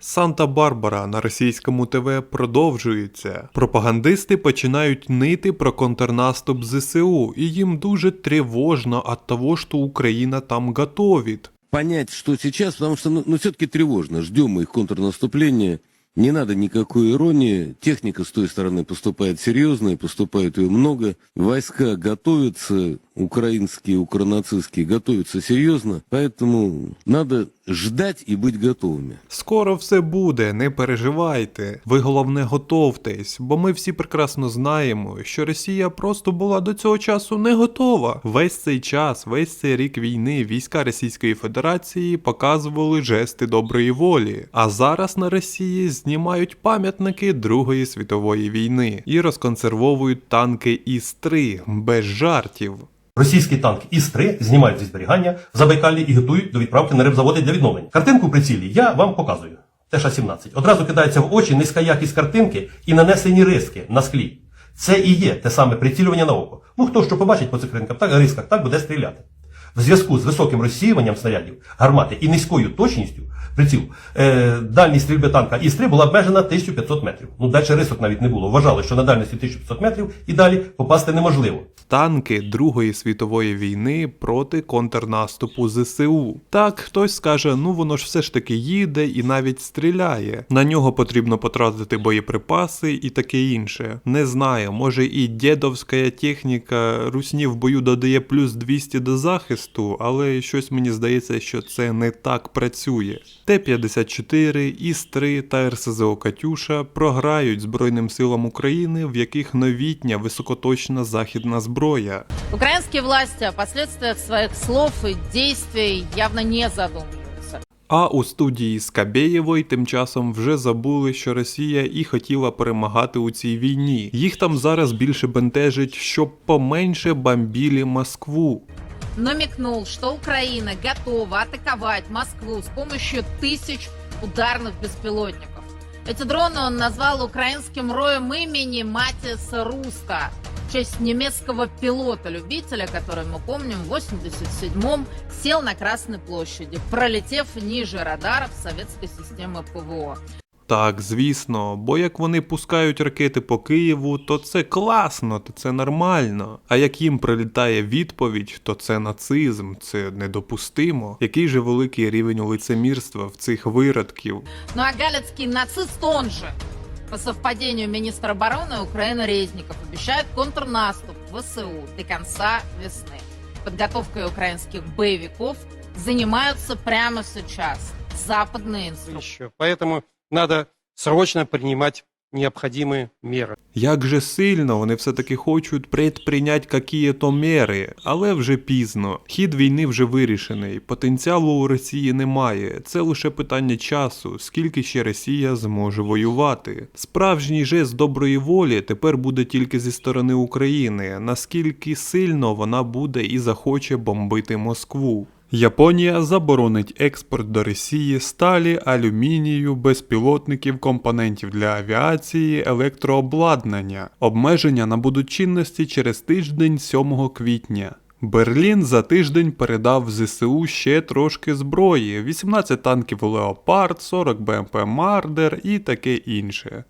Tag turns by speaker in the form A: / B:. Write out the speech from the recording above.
A: Санта-Барбара на російському ТВ продовжується. Пропагандисти починають нити про контрнаступ ЗСУ, і їм дуже тривожно від того, що Україна там готовить.
B: понять, что сейчас, потому что, ну, все-таки тревожно. Ждем их контрнаступления. Не надо никакой иронии. Техника с той стороны поступает серьезно, и поступает ее много. Войска готовятся, украинские, укронацистские готовятся серьезно. Поэтому надо ждать и быть готовыми.
A: Скоро все буде, не переживайте. Ви головне готовтесь, бо ми всі прекрасно знаємо, що Росія просто була до цього часу не готова. Весь цей час, весь цей рік війни, війська Російської Федерації показували жести доброї волі. А зараз на Росії знімають пам'ятники Другої світової війни і розконсервовують танки Іс-3 без жартів.
C: Російський танк Іс-3 знімають зі зберігання в Забайкалі і готують до відправки на рибзаводи для відновлення. Картинку в прицілі я вам показую. Теша-17. Одразу кидається в очі низька якість картинки і нанесені риски на склі. Це і є те саме прицілювання на око. Ну хто що побачить по цих ринках, так рисках, так буде стріляти. В зв'язку з високим розсіюванням снарядів, гармати і низькою точністю приціл, е, дальність стрільби танка Іс-3 була обмежена 1500 метрів. Ну далі рисок навіть не було. Вважали, що на дальності 1500 метрів і далі попасти неможливо.
A: Танки Другої світової війни проти контрнаступу ЗСУ. Так, хтось скаже, ну воно ж все ж таки їде і навіть стріляє. На нього потрібно потратити боєприпаси і таке інше. Не знаю, може і дєдовська техніка русні в бою додає плюс 200 до захисту, але щось мені здається, що це не так працює. Т-54, Іс-3 та РСЗО Катюша програють Збройним силам України, в яких новітня високоточна західна зброя
D: Украинские власти о последствиях своих слов и действий явно не задумываются.
A: А у студії Скабєєвої тим часом вже забули, що Росія і хотіла перемагати у цій війні. Їх там зараз більше бентежить, щоб поменше бомбілі Москву.
D: Намекнул, что Украина готова атаковать Москву с помощью тысяч ударных беспилотников. Эти дроны он назвал украинским роем имени Матиаса Руста в честь немецкого пилота-любителя, который, мы помним, в 87-м сел на Красной площади, пролетев ниже радаров советской системы ПВО.
A: Так, звісно, бо як вони пускають ракети по Києву, то це класно, то це нормально. А як їм прилітає відповідь, то це нацизм, це недопустимо. Який же великий рівень лицемірства в цих виродків.
D: Ну а галицкий нацист он же, по совпадению министр обороны Украины Резников, обещает контрнаступ в ВСУ до конца весны. Подготовкой украинских боевиков занимаются прямо сейчас западные инструкторы.
E: еще. Поэтому надо срочно принимать необходимые меры.
A: Як же сильно вони все-таки хочуть предпринять какие-то мери, але вже пізно. Хід війни вже вирішений, потенціалу у Росії немає. Це лише питання часу, скільки ще Росія зможе воювати. Справжній жест доброї волі тепер буде тільки зі сторони України, наскільки сильно вона буде і захоче бомбити Москву. Японія заборонить експорт до Росії сталі, алюмінію, безпілотників, компонентів для авіації, електрообладнання. Обмеження набудуть чинності через тиждень 7 квітня. Берлін за тиждень передав ЗСУ ще трошки зброї: 18 танків Леопард, 40 БМП Мардер і таке інше.